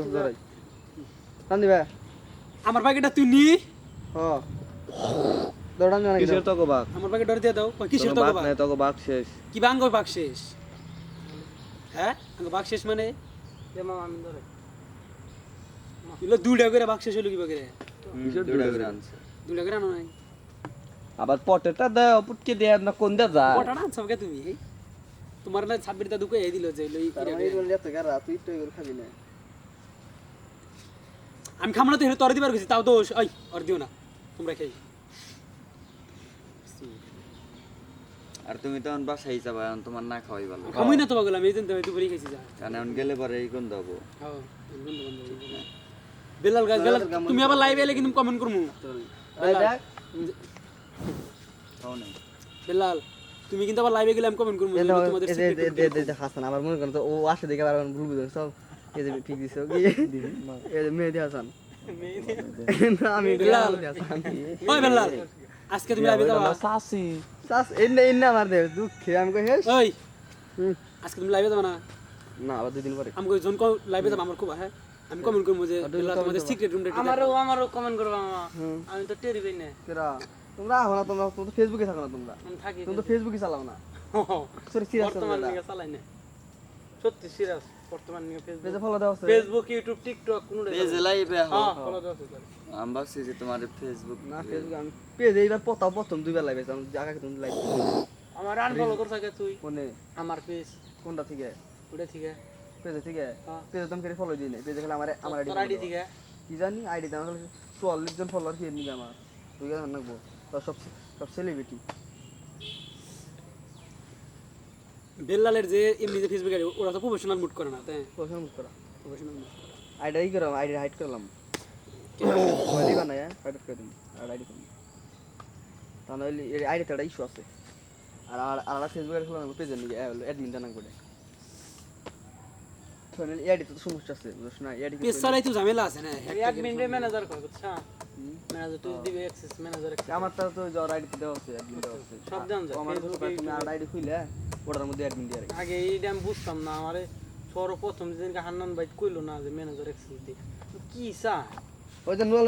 মাল ধরাই। টান দিবা আমার বাকিটা তুই নি। হ দৌড়ান জানা কিসের তক বাঘ আমার বাকি ডর দিয়ে দাও। কিসের কোনো বাঘ নাই তক বাঘ শেষ। কি বাঙ্গ বাক শেষ? হ্যাঁ? আঙ্গ শেষ মানে? ইলো দুইটা করে বাক শেষ হলো কি বাকি দুইটা করে আনছে। দুইটা করে আনো নাই? আবার পটেটা দাও পুটকে দেয় না কোন দা যায়? কটা না আনছো কে তুমি? তোমার না ছাব্বিরটা দুকে এই দিল যে লই মানে বলে এত গারা তুই তো এগুলো খাবি না। আমি খামো না তো হেরে তোর দিবার গেছি তাও দোষ। ওই আর দিও না তোমরা খাই আর তুমি তখন বাসায় যাবা এখন তোমার না খাওয়াই ভালো। খামুই না তো বগলাম এই দিন তো দুপুরে খাইছি যা। কারণ এখন গেলে পরে এই কোন দেবো হ্যাঁ বেলাল গাছ বেলাল তুমি আবার লাইভ এলে কিন্তু কমেন্ট খাও নাই। বেলাল তুমি কিন্তু আবার লাইভে গেলে আমি কমেন্ট দেখো, তোমাদের যে- এই যে হাসান আমার মনে করেন তো ও আসে দেখে আবার ভুল বুঝেন সব এই যে ঠিক দিছে কি এই যে মেহেদি হাসান আমি বেলাল। হাসান ওই বেলাল আজকে তুমি লাইভে যাবা সাসি সাস এনে এনে আমার দে দুঃখে আমি কই হেস ওই আজকে তুমি লাইভে যাবা না না আবার দুই দিন পরে আমি কই জন লাইভে যাবা আমার খুব হ্যাঁ আমি কমেন্ট করব যে বেলাল তোমাদের সিক্রেট রুমটা আমারও আমারও কমেন্ট করবা আমি তো টেরি পাই না কেরা তোমরা না তোমরা তো ফেসবুকে থাকো না তোমরা তুমি তো ফেসবুকে চালাও না সরি সিরিয়াস বর্তমান চালাই না সত্যি সিরিয়াস বর্তমান নিয়ে পেজে ফলো দাও আছে? ফেসবুক ইউটিউব টিকটক কোনো পেজে লাইভে হ্যাঁ ফলো দাও আছে আমি ভাবছি যে তোমার ফেসবুক না ফেসবুক আমি পেজ এইবার প্রথম প্রথম দুইবার লাইভ আমি জায়গা তুমি লাইভ আমার আনফলো করছ আগে তুই। কোনে? আমার পেজ কোনটা থেকে? ওটা ঠিক আছে পেজে থেকে? হ্যাঁ। পেজে তুমি ফলো দিই না পেজে খেলে আমার আমার আইডি ঠিক আছে কি জানি আইডি দাম চুয়াল্লিশ জন ফলোয়ার কি নিবে আমার। তুই কেন তো সব সব সেলিব্রিটি বেলালের যে এমনি যে ফেসবুকে ওরা তো প্রফেশনাল মুড করে না তাই? প্রশ্ন মুখ করা। প্রফেশনাল মুড আইডি ই করলাম আইডি হাইড করলাম। দিবা না হাইড করে দিন আর আইডি করলাম। তাহলে আইডি তো একটা ইস্যু আছে। আর আর আর ফেসবুকে খুললাম পেজের নিয়ে অ্যাডমিন জানা করে। তাহলে এডি তো সমস্যা আছে বুঝছ না? এডি পেজ চালাই তো ঝামেলা আছে না? অ্যাডমিন রে ম্যানেজার কর বুঝছ? ম্যানেজার তুই দিবে অ্যাক্সেস ম্যানেজার আমার তো তো জ্বর আইডি দেওয়া আছে অ্যাডমিন দেওয়া আছে। সব জান যায় আমার তো তুমি আইডি খুলে ওটার মধ্যে অ্যাডমিন দিয়ে রাখি। আগে এইটা আমি বুঝতাম না আমারে সর্বপ্রথম যেদিনকে হান্নান বাইট কইলো না যে ম্যানেজার এক্সেস দিয়ে কি চা ওই যে